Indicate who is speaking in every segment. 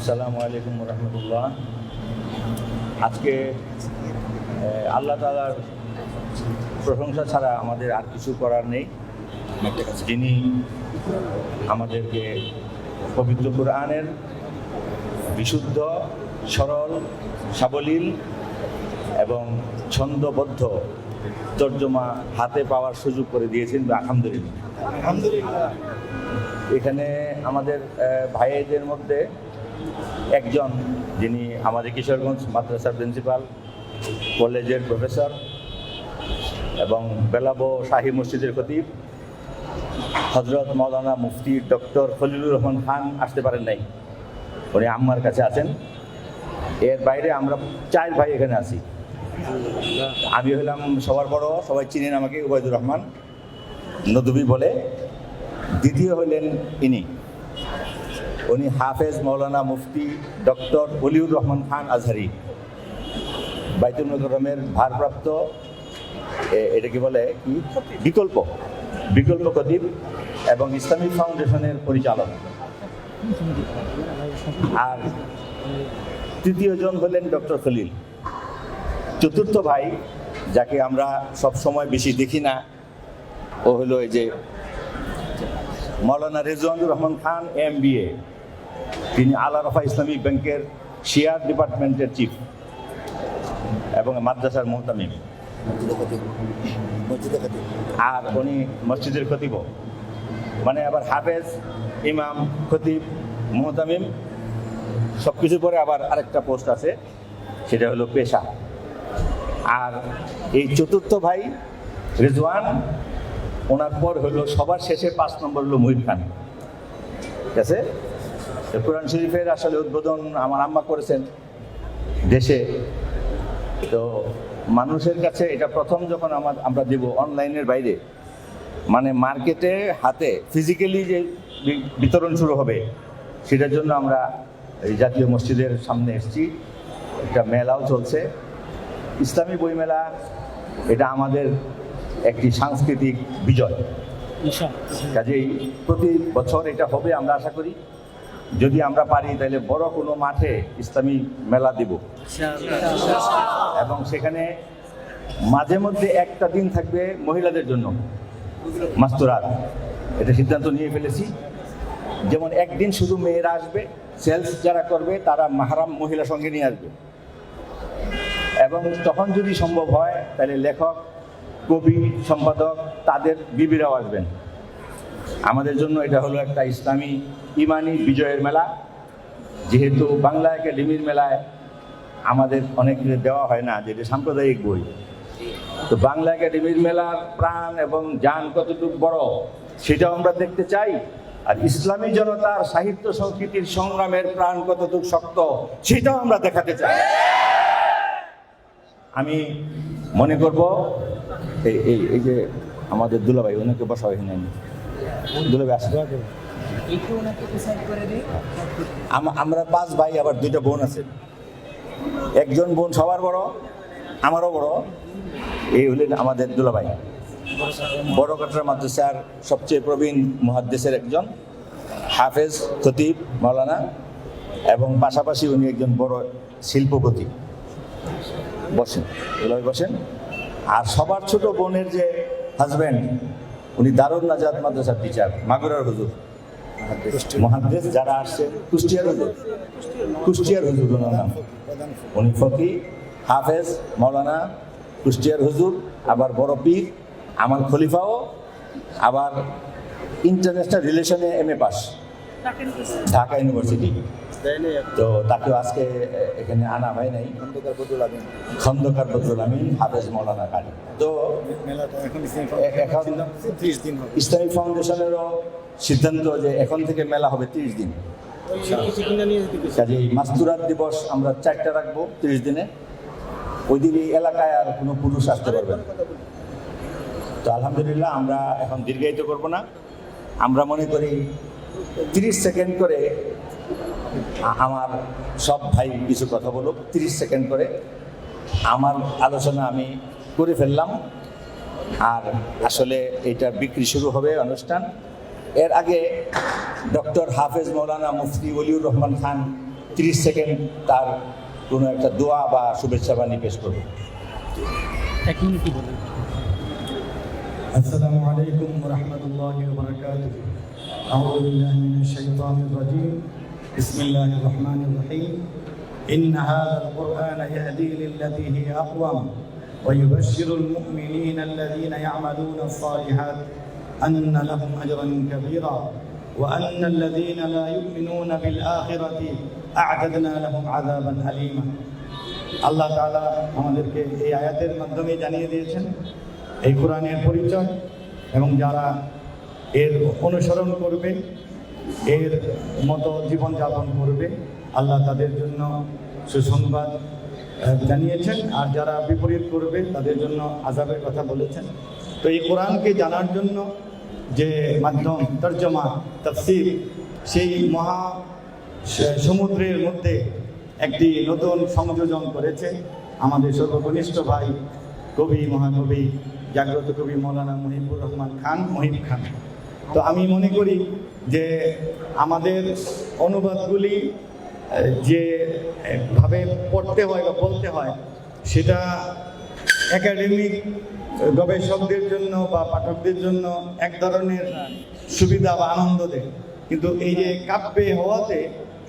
Speaker 1: আসসালামু আলাইকুম রহমতুল্লাহ আজকে আল্লাহ তালার প্রশংসা ছাড়া আমাদের আর কিছু করার নেই। যিনি আমাদেরকে পবিত্র কোরআনের বিশুদ্ধ সরল সাবলীল এবং ছন্দবদ্ধ তর্জমা হাতে পাওয়ার সুযোগ করে দিয়েছেন আলহামদুলিল্লাহ।
Speaker 2: আলহামদুলিল্লাহ।
Speaker 1: এখানে আমাদের ভাইদের মধ্যে একজন যিনি আমাদের কিশোরগঞ্জ মাদ্রাসার প্রিন্সিপাল, কলেজের প্রফেসর এবং বেলাবো শাহী মসজিদের খতিব হজরত মৌলানা মুফতি ডক্টর খলিলুর রহমান খান আসতে পারেন নাই। উনি আম্মার কাছে আছেন। এর বাইরে আমরা চার ভাই এখানে আছি। আমি হলাম সবার বড়, সবাই চিনেন আমাকে, উবায়দুর রহমান। নদবী বলে। দ্বিতীয় হলেন ইনি। উনি হাফেজ মৌলানা মুফতি ডক্টর অলিউর রহমান খান আজহারি। বাইতুল মোকরমের ভারপ্রাপ্ত এটা কি বলে? কি? বিকল্প। বিকল্প খতিব এবং ইসলামিক ফাউন্ডেশনের পরিচালক। আর তৃতীয় জন হলেন ডক্টর খলিল। চতুর্থ ভাই, যাকে আমরা সব সময় বেশি দেখি না, ও হলো এই যে মৌলানা রেজওয়ানুর রহমান খান, এম তিনি আলা রফা ইসলামিক ব্যাংকের শেয়ার ডিপার্টমেন্টের চিফ এবং মাদ্রাসার মোহতামিম। আর উনি মসজিদের খতিব। মানে আবার হাফেজ, ইমাম, খতিব, মোহতামিম সব কিছু পরে আবার আরেকটা পোস্ট আছে, সেটা হলো পেশা। আর এই চতুর্থ ভাই রেজওয়ান, ওনার পর হলো সবার শেষে পাঁচ নম্বর হলো মুহিব খান। ঠিক আছে? কোরআন শরীফের আসলে উদ্বোধন আমার আম্মা করেছেন দেশে। তো মানুষের কাছে এটা প্রথম যখন আমার আমরা দেব অনলাইনের বাইরে। মানে মার্কেটে হাতে ফিজিক্যালি যে বিতরণ শুরু হবে সেটার জন্য আমরা এই জাতীয় মসজিদের সামনে এসেছি। একটা মেলাও চলছে। ইসলামী বইমেলা এটা আমাদের একটি সাংস্কৃতিক বিজয়। কাজেই প্রতি বছর এটা হবে আমরা আশা করি। যদি আমরা পারি, তাহলে বড় কোনো মাঠে ইসলামী মেলা দিব। এবং সেখানে মাঝে মধ্যে একটা দিন থাকবে মহিলাদের জন্য। মাস্তুরাত। এটা সিদ্ধান্ত নিয়ে ফেলেছি। যেমন একদিন শুধু মেয়েরা আসবে, সেলস যারা করবে, তারা মাহারাম মহিলা সঙ্গে নিয়ে আসবে। এবং তখন যদি সম্ভব হয়, তাহলে লেখক, কবি, সম্পাদক, তাদের বিবিরাও আসবেন। আমাদের জন্য এটা হলো একটা ইসলামী ইমানি বিজয়ের মেলা। যেহেতু বাংলা একাডেমির মেলায় আমাদের অনেক দেওয়া হয় না যেটা সাম্প্রদায়িক বই। তো বাংলা একাডেমির মেলার প্রাণ এবং যান কতটুকু বড় সেটাও আমরা দেখতে চাই। আর ইসলামী জনতার সাহিত্য সংস্কৃতির সংগ্রামের প্রাণ কতটুকু শক্ত সেটাও আমরা দেখাতে চাই। আমি মনে করব, এই এই যে আমাদের দুলাভাই, ওনাকে বসা আমি
Speaker 3: দিই
Speaker 1: আম- আমরা পাঁচ ভাই, আবার দুইটা বোন আছে। একজন বোন সবার বড়, আমারও বড়। এই হলেন আমাদের দুলাভাই। বড় কাটরা মাদ্রাসার সবচেয়ে প্রবীণ মহাদ্দেশের একজন, হাফেজ খতিব মাওলানা, এবং পাশাপাশি উনি একজন বড় শিল্পপতি। বসেন, দুলাভাই বসেন। আর সবার ছোট বোনের যে হাজব্যান্ড উনি দারুল নাজাদ মাদ্রাসার টিচার মাগুরার হুজুর। মহাদেশ যারা আসছেন কুষ্টিয়ার হুজুর। কুষ্টিয়ার হুজুর ওনার নাম। উনি ফকি হাফেজ মৌলানা কুষ্টিয়ার হুজুর আবার বড় পীর আমার খলিফাও আবার ইন্টারন্যাশনাল রিলেশনে M A pass. Dhaka university তো তাকেও আজকে এখানে আনা হয় নাই।
Speaker 2: খন্দকার বদুল আমিন।
Speaker 1: খন্দকার বদরুল আমিন হাফেজ মৌলানা কারি। তো
Speaker 2: মেলাটা এখন
Speaker 1: ইসলামিক ফাউন্ডেশনেরও সিদ্ধান্ত যে এখন থেকে মেলা হবে তিরিশ দিন। কাজে মাস্তুরাত দিবস আমরা চারটা রাখব তিরিশ দিনে। ওই দিন এই এলাকায় আর কোনো পুরুষ আসতে পারবে না। তো আলহামদুলিল্লাহ আমরা এখন দীর্ঘায়িত করব না। আমরা মনে করি তিরিশ সেকেন্ড করে আমার সব ভাই কিছু কথা বলুক তিরিশ সেকেন্ড করে। আমার আলোচনা আমি করে ফেললাম। আর আসলে এটা বিক্রি শুরু হবে অনুষ্ঠান। এর আগে ডক্টর হাফেজ মৌলানা মুফতি অলিউর রহমান খান তিরিশ সেকেন্ড তার কোনো একটা দোয়া বা শুভেচ্ছা বাণী পেশ করবে
Speaker 3: এক মিনিট বলুন?
Speaker 4: আসসালামু আলাইকুম রহমতুল্লাহ بسم الله الرحمن الرحيم إن هذا القرآن يهدي للتي هي أقوم ويبشر المؤمنين الذين يعملون الصالحات أن لهم أجرا كبيرا وأن الذين لا يؤمنون بالآخرة أعتدنا لهم عذابا أليما আল্লাহ তাআলা আমাদেরকে এই আয়াতের মাধ্যমে জানিয়ে দিয়েছেন এই কোরআনের পরিচয় এবং যারা এর অনুসরণ করবে এর মতো জীবনযাপন করবে। আল্লাহ তাদের জন্য সুসংবাদ জানিয়েছেন। আর যারা বিপরীত করবে, তাদের জন্য আজাবের কথা বলেছেন। তো এই কোরআনকে জানার জন্য যে মাধ্যম, তর্জমা, তফসির, সেই মহা সমুদ্রের মধ্যে একটি নতুন সংযোজন করেছে। আমাদের সর্বকনিষ্ঠ ভাই কবি, মহাকবি, জাগ্রত কবি মৌলানা মহিবুর রহমান খান, মহিব খান। তো আমি মনে করি যে আমাদের অনুবাদগুলি যে ভাবে পড়তে হয় বা বলতে হয়, সেটা একাডেমিক গবেষকদের জন্য বা পাঠকদের জন্য এক ধরনের সুবিধা বা আনন্দ দেয়। কিন্তু এই যে কাব্যে হওয়াতে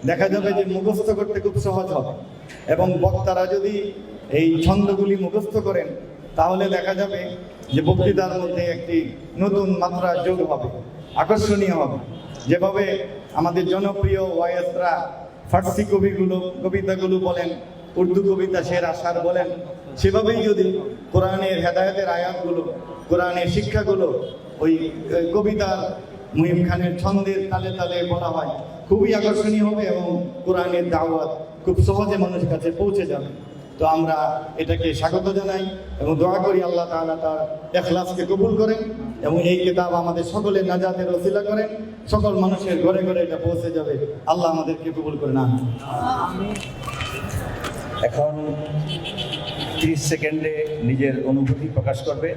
Speaker 4: দেখা যাবে যে মুখস্থ করতে খুব সহজ হবে এবং বক্তারা যদি এই ছন্দগুলি মুখস্থ করেন, তাহলে দেখা যাবে যে বক্তৃতার মধ্যে একটি নতুন মাত্রা যোগ হবে, আকর্ষণীয় হবে। যেভাবে আমাদের জনপ্রিয় ওয়াইএসরা ফার্সি কবিগুলো, কবিতাগুলো বলেন, উর্দু কবিতা শের আশার বলেন, সেভাবেই যদি কোরআনের হেদায়তের আয়াতগুলো, কোরআনের শিক্ষাগুলো ওই ওই কবিতার মুহিম খানের ছন্দের তালে তালে বলা হয়, খুবই আকর্ষণীয় হবে এবং কোরআনের দাওয়াত খুব সহজে মানুষের কাছে পৌঁছে যাবে। তো আমরা এটাকে স্বাগত জানাই এবং দোয়া করি আল্লাহ তাআলা তার এখলাসকে কবুল করেন এবং এই কিতাব আমাদের সকলের নাজাতের রসিলা করেন। সকল মানুষের ঘরে ঘরে এটা পৌঁছে যাবে। আল্লাহ আমাদেরকে কবুল করে না
Speaker 1: এখন তিরিশ সেকেন্ডে নিজের অনুভূতি প্রকাশ করবে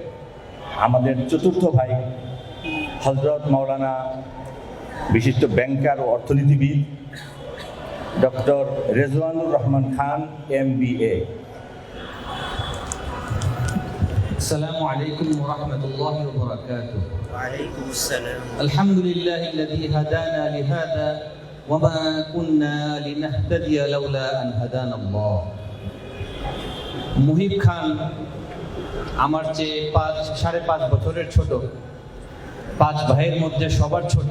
Speaker 1: আমাদের চতুর্থ ভাই হজরত মাওলানা বিশিষ্ট ব্যাংকার ও অর্থনীতিবিদ। Doctor Rezwanur Rahman Khan M B A
Speaker 5: السلام عليكم ورحمة الله وبركاته
Speaker 3: وعليكم السلام
Speaker 5: الحمد لله الذي هدانا لهذا وما كنا لنهتدي لولا أن هدانا الله Muhib Khan আমার চেয়ে পাঁচ সাড়ে পাঁচ বছরের ছোট পাঁচ ভাইয়ের মধ্যে সবার ছোট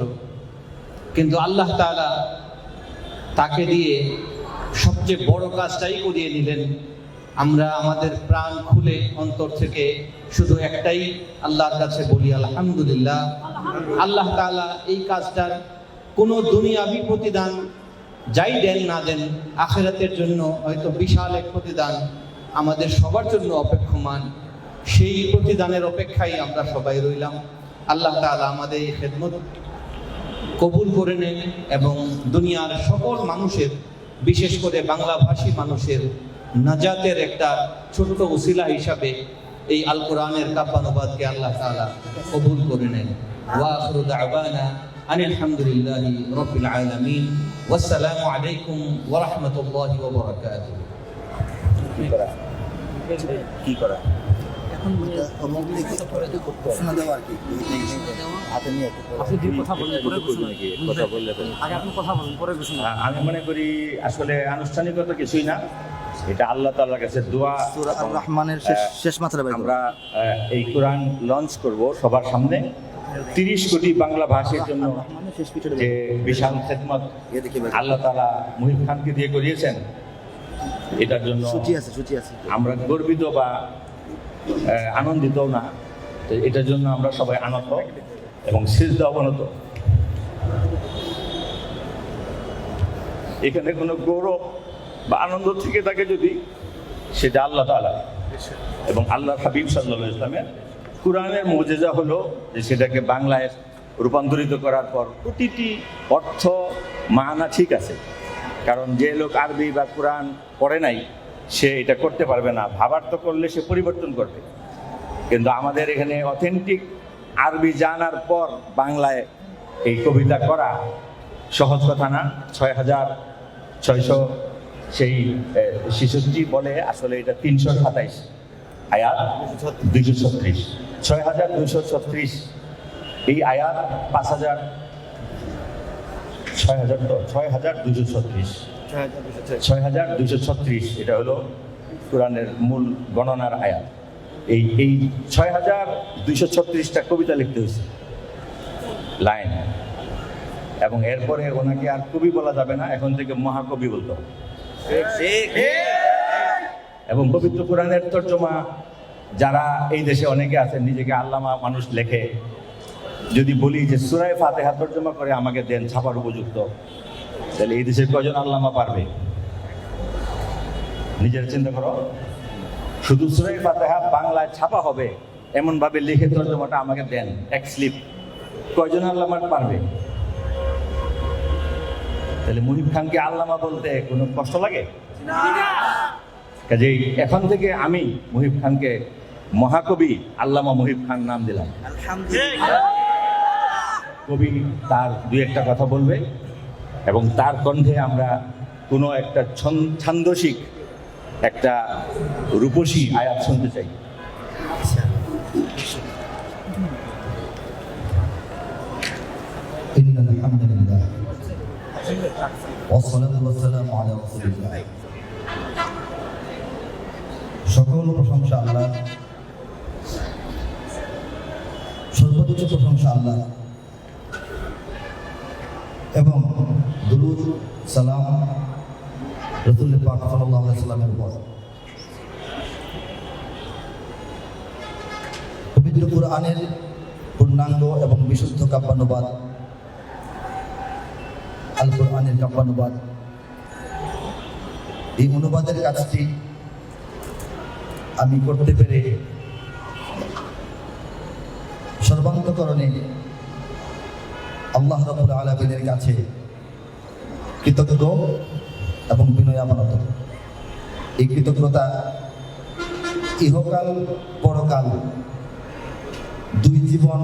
Speaker 5: কিন্তু আল্লাহ তালা তাকে দিয়ে সবচেয়ে বড় কাজটাই করিয়ে নিলেন আমরা আমাদের প্রাণ খুলে অন্তর থেকে শুধু একটাই আল্লাহর কাছে বলি, আলহামদুলিল্লাহ। আল্লাহ তাআলা এই কাজটার কোনো দুনিয়াবি প্রতিদান যাই দেন না দেন, আখেরাতের জন্য হয়তো বিশাল এক প্রতিদান আমাদের সবার জন্য অপেক্ষমান। সেই প্রতিদানের অপেক্ষায় আমরা সবাই রইলাম। আল্লাহ তাআলা আমাদের এই খেদমত কবুল করে নেন এবং দুনিয়ার সকল মানুষের, বিশেষ করে বাংলাভাষী মানুষের নাজাতের একটা ছোট্ট উসিলা হিসাবে এই আল কোরআনের কাব্যানুবাদকে আল্লাহ তাআলা কবুল করে নেন। ওয়া আখিরু দাওয়ানা আনিল হামদুলিল্লাহি রাব্বিল আলামিন। ওয়াসসালামু আলাইকুম ওয়া রাহমাতুল্লাহি ওয়া বারাকাতুহু।
Speaker 1: কি করা? কি করা
Speaker 2: ঘোষণা দেওয়া আর কি। হাতে নিয়ে
Speaker 3: আপনি দুই কথা পরে?
Speaker 1: কথা বললে
Speaker 3: আগে আপনি কথা বলেন পরে ঘোষণা
Speaker 1: আমি মনে করি আসলে আনুষ্ঠানিকতা কিছুই না। এটা আল্লাহ তাআলার কাছে দোয়া।
Speaker 2: সূরা আর রহমানের শেষ শেষ মাত্রা
Speaker 1: আমরা এই কোরআন লঞ্চ করব সবার সামনে। তিরিশ কোটি বাংলা ভাষীর জন্য
Speaker 2: রহমানের শেষ পিছনে
Speaker 1: যে বিশাল খেদমত। আল্লাহ তালা মুহিব খানকে দিয়ে করিয়েছেন এটার জন্য
Speaker 2: সূচি আছে সূচি আছে।
Speaker 1: আমরা গর্বিত বা আহ, আনন্দিত না। তো এটার জন্য আমরা সবাই আনন্দ এবং সিজদা অবনত। এখানে কোনো গৌরব বা আনন্দ থেকে থাকে যদি সেটা আল্লাহ তালা এবং আল্লাহ হাবিব সাল্লাহ ইসলামের কোরআনের মজেজা হলো যে সেটাকে বাংলায় রূপান্তরিত করার পর প্রতিটি অর্থ মানা ঠিক আছে। কারণ যে লোক আরবি বা কোরআন পড়ে নাই সে এটা করতে পারবে না, ভাবার তো করলে সে পরিবর্তন করবে। কিন্তু আমাদের এখানে অথেন্টিক আরবি জানার পর বাংলায় এই কবিতা করা সহজ কথা না। ছয় হাজার ছয়শো সেই শিশুটি বলে আসলে এটা তিনশো সাতাইশ। আয়াত দুইশো ছত্রিশ। ছয় হাজার দুইশো ছত্রিশ। এই আয়াত পাঁচ হাজার ছয় হাজার ছয় হাজার দুইশো ছত্রিশ। ছয় হাজার দুইশো ছত্রিশ, এটা হলো কোরআনের মূল গণনার আয়াত। এই এই ছয় হাজার দুইশো ছত্রিশটা কবিতা লিখতে হয়েছে। লাইন। এবং এরপরে ওনাকে আর কবি বলা যাবে না, এখন থেকে মহাকবি বলতে হবে। এবং পবিত্র কোরআনের তর্জমা, যারা এই দেশে অনেকে আছেন, নিজেকে আল্লামা মানুষ লেখে। যদি বলি যে সুরায় ফাতেহা তর্জমা করে, আমাকে দেন ছাপার উপযুক্ত। তাহলে এই দেশের কজন আল্লামা পারবে? নিজের চিন্তা করো। শুধু সুরাই ফাতেহা বাংলায় ছাপা হবে এমন ভাবে লিখে তর্জমাটা আমাকে দেন এক স্লিপ। কয়জন আল্লামা পারবে? তাহলে মুহিব খানকে আল্লামা বলতে কোনো কষ্ট লাগে? কাজেই এখন থেকে আমি মুহিব খানকে মহাকবি আল্লামা মুহিব খান নাম দিলাম। কবি তার দুই একটা কথা বলবে। এবং তার কণ্ঠে আমরা কোনো একটা ছন- ছান্দসিক একটা রূপসী আয়াত শুনতে চাই
Speaker 2: إن الحمد لله والصلاة والسلام على رسول الله সকল প্রশংসা আল্লাহ সর্বোচ্চ প্রশংসা আল্লাহ সালাম রসুল পাক সাল্লাহ সাল্লামের পবিত্র কোরআনের পূর্ণাঙ্গ এবং বিশুদ্ধ কাব্যানুবাদ আল কোরআনের কাব্যানুবাদ, এই অনুবাদের কাজটি আমি করতে পেরে সর্বান্তকরণে আল্লাহ রবুল আলমিনের কাছে কৃতজ্ঞ এবং বিনয় আমানত। এই কৃতজ্ঞতা ইহকাল পরকাল দুই জীবন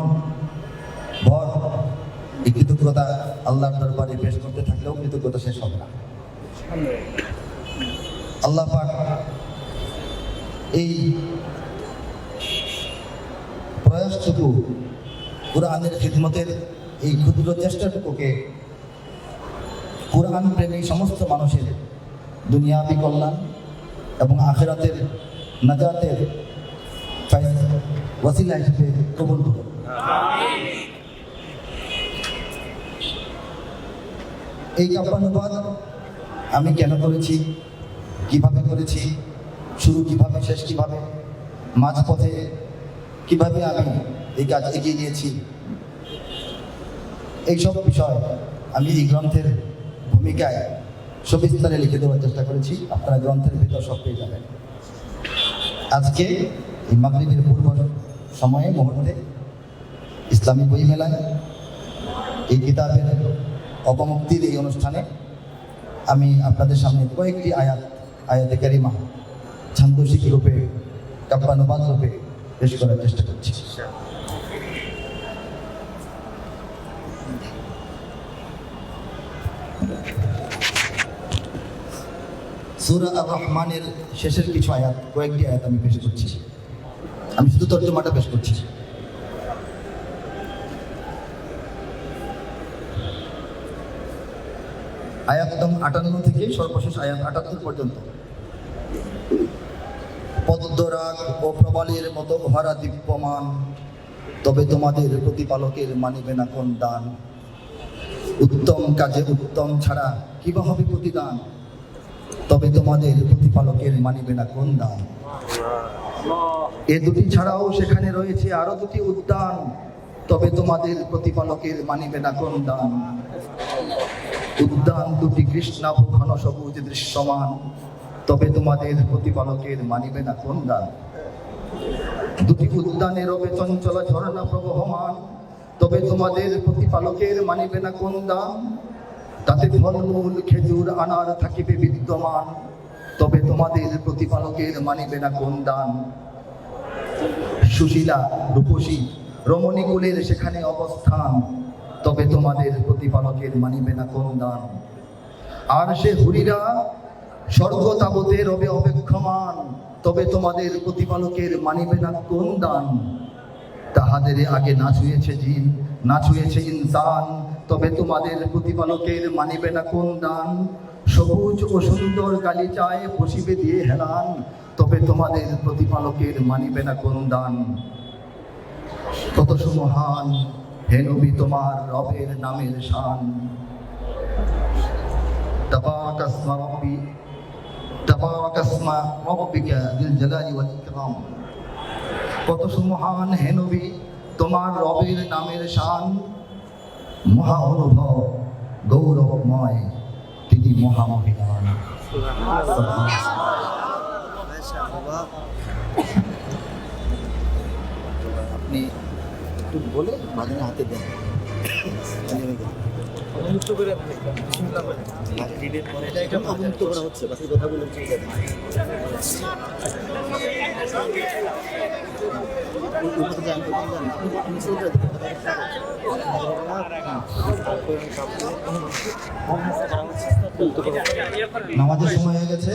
Speaker 2: ভর। এই কৃতজ্ঞতা আল্লাহর দরবারে পেশ করতে থাকলেও কৃতজ্ঞতা শেষ হবে না। আল্লাহ পাক এই প্রয়াসটুকু কোরআনের খিদমতের এই ক্ষুদ্র চেষ্টাটুকুকে কোরআন প্রেমী সমস্ত মানুষের, দুনিয়াবি কল্যাণ এবং আখেরাতের নাজাতের ওয়াসিলা হিসেবে কবুল করুন। এই কাব্যানুবাদ আমি কেন করেছি, কীভাবে করেছি, শুরু কীভাবে, শেষ কীভাবে, মাঝপথে কীভাবে আমি এই কাজ এগিয়ে নিয়েছি এইসব বিষয় আমি এই গ্রন্থের ভূমিকায় সবিস্তারে লিখে দেওয়ার চেষ্টা করেছি। আপনারা গ্রন্থের ভিতর সব পেয়ে যাবেন। আজকে এই মাগরিবের পূর্ব সময়ে, মুহূর্তে, ইসলামী বই মেলায় এই কিতাবের অপমুক্তির এই অনুষ্ঠানে আমি আপনাদের সামনে কয়েকটি আয়াত, আয়াতে কারিমা, ছান্দসিক রূপে কাব্যানুবাদ রূপে পেশ করার চেষ্টা করছি। সুরা আর রহমানের শেষের কিছু আয়াত, কয়েকটি আয়াত আমি পেশ করছি। আমি শুধু তর্জমাটা পেশ করছি। আয়াত আটান্ন থেকে সর্বশেষ আয়াত আটাত্তর পর্যন্ত। পদ্মরাগ ও প্রবালের মতো ভাড়া দীপ্যমান, তবে তোমাদের প্রতিপালকের মানিবে না কোন দান। উত্তম কাজে উত্তম ছাড়া কিবা হবে প্রতিদান? তবে তোমাদের প্রতিপালকের মানিবে না কোন দান এ দুটি ছাড়াও সেখানে রয়েছে আরও দুটি উদ্যান, তবে তোমাদের প্রতিপালকের মানিবে না কোন দান উদ্যান দুটি কৃষ্ণাভ ঘন সবুজ দৃশ্যমান, তবে তোমাদের প্রতিপালকের মানিবে না কোন দান দুটি উদ্যানে রবে চঞ্চল ঝর্ণা প্রবহমান, তবে তোমাদের প্রতিপালকের মানিবে না কোন দান তাতে ফলমূল খেজুর আনার থাকিবে বিদ্যমান। তবে তোমাদের প্রতিপালকের মানিবে না কোন দান। সুশীলা, রূপসী রমণীকুলের সেখানে অবস্থান। তবে তোমাদের প্রতিপালকের মানিবে না কোন দান। আর সে হুরিরা স্বর্গ তাবতে রবে অপেক্ষমান। তবে তোমাদের প্রতিপালকের মানিবে না কোন দান। তাহাদের আগে না ছুঁয়েছে জিন, না ছুঁয়েছে ইনসান। তবে তোমাদের প্রতিপালকের মানিবে না কোন দান? সবুজ ও সুন্দর গালিচায় বসিবে দিয়ে হেলান, তবে তোমাদের প্রতিপালকের মানিবে না কোন দান? কত সুমহান হে নবী, তোমার রবের নামের শান। তাবাকাসমা রব্বি, তাবাকাসমা রব্বিকা দিল জালালি ওয়াল ইকরাম। কত সুমহান হে নবী, তোমার রবের নামের শান। মহা অনুভব গৌরবময় তিনি মহামহিমান আপনি একটু বলে মাঝে হাতে দেন। নামাজের সময় হয়ে গেছে।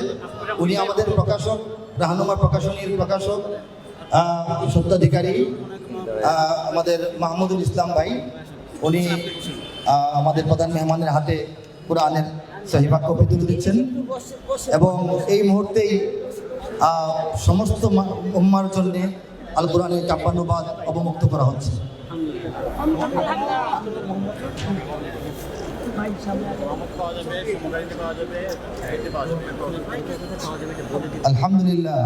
Speaker 2: উনি আমাদের প্রকাশক রাহানুমা প্রকাশনীর প্রকাশক আহ, সত্ত্বাধিকারী আমাদের মাহমুদুল ইসলাম ভাই। উনি আমাদের প্রধান মেহমানের হাতে কোরআনের সহিবাক কপি তুলে দিচ্ছেন। এবং এই মুহূর্তেই সমস্ত উম্মার জন্যে আল কোরআনের কাব্যানুবাদ অবমুক্ত করা হচ্ছে। আলহামদুলিল্লাহ।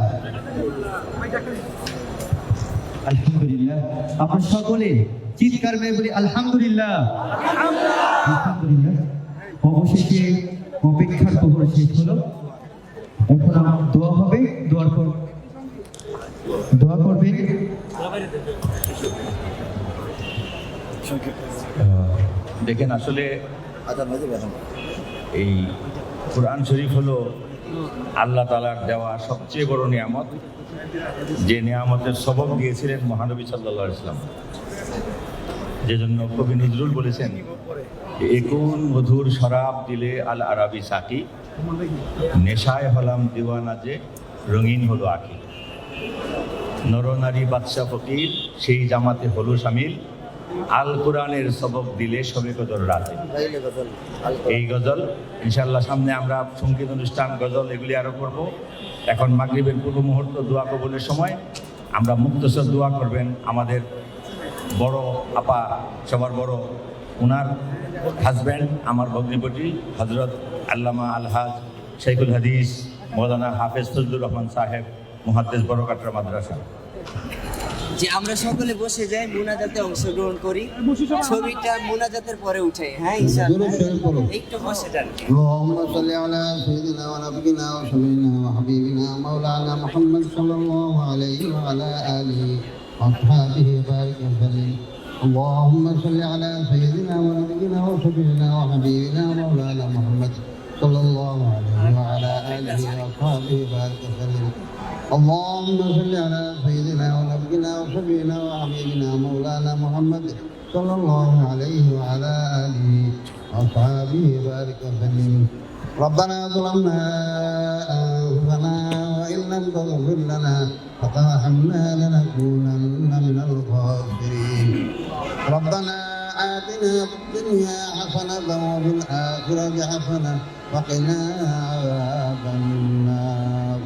Speaker 6: আলহামদুলিল্লাহ। আমরা সকলে চিৎকার মেয়ে বলি, আলহামদুলিল্লাহ। আলহামদুলিল্লাহ। অবশেষে অপেক্ষার প্রহর শেষ হলো। এখন আমার দোয়া হবে দোয়ার পর দোয়া করবে
Speaker 1: দেখেন আসলে। এই কোরআন শরীফ হলো আল্লাহ তালার দেওয়া সবচেয়ে বড় নিয়ামত। যে নিয়ামতের সবক দিয়েছিলেন মহানবী সাল্লাহ ইসলাম যে জন্য কবি নজরুল বলেছেন। একুন মধুর শরাব দিলে আল আরাবি সাকি। নেশায় হলাম দিওয়ানা যে রঙিন হলো আঁকি নরনারী বাদশা ফকির, সেই জামাতে হলো সামিল। আল কোরআনের সবক দিলে সবে গজল রাতে। এই গজল ইনশাল্লাহ সামনে আমরা সংগীত অনুষ্ঠান, গজল এগুলি আরও করব। এখন মাগরিবের পূর্ব মুহূর্ত দোয়া কবলের সময়। আমরা মুক্তসর দোয়া করবেন আমাদের বড় আপা সবার বড়। ওনার হাজব্যান্ড আমার ভগ্নিপতি হজরত আল্লামা আলহাজ শেখুল হাদিস মৌলানা হাফেজ ফজলুর রহমান সাহেব মহাদেশ বড়কাটরা মাদ্রাসা।
Speaker 7: যে আমরা সকলে বসে যাই মুনাজাতে অংশগ্রহণ করি ছবিটা মুনাজাতের পরে উঠে হ্যাঁ ইনশাআল্লাহ। একটু বসে যান।
Speaker 8: সাল্লি আলা সাইয়্যিদিনা ওয়া ওয়া ওয়া হাবিবিনা মাওলানা মুহাম্মদ সাল্লাল্লাহু আলাইহি ওয়া আলা আলিহি واصحابه وبارك وسلم اللهم صل على سيدنا ونبينا وشفينا وحبيبنا مولانا محمد صلى الله عليه وعلى آله وأصحابه وبارك وسلم اللهم صل على سيدنا ونبينا وشفينا وحبيبنا مولانا محمد صلى الله عليه وعلى آله وأصحابه وبارك وسلم ربنا ظلمنا لم تغفر لنا وترحمنا لنكونن من الخاسرين. ربنا آتنا في الدنيا حسنة وفي الآخرة حسنة وقنا عذاب النار.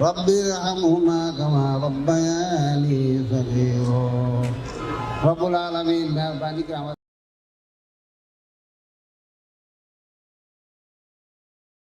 Speaker 8: رب ارحمهما كما ربياني صغيرا. رب العالمين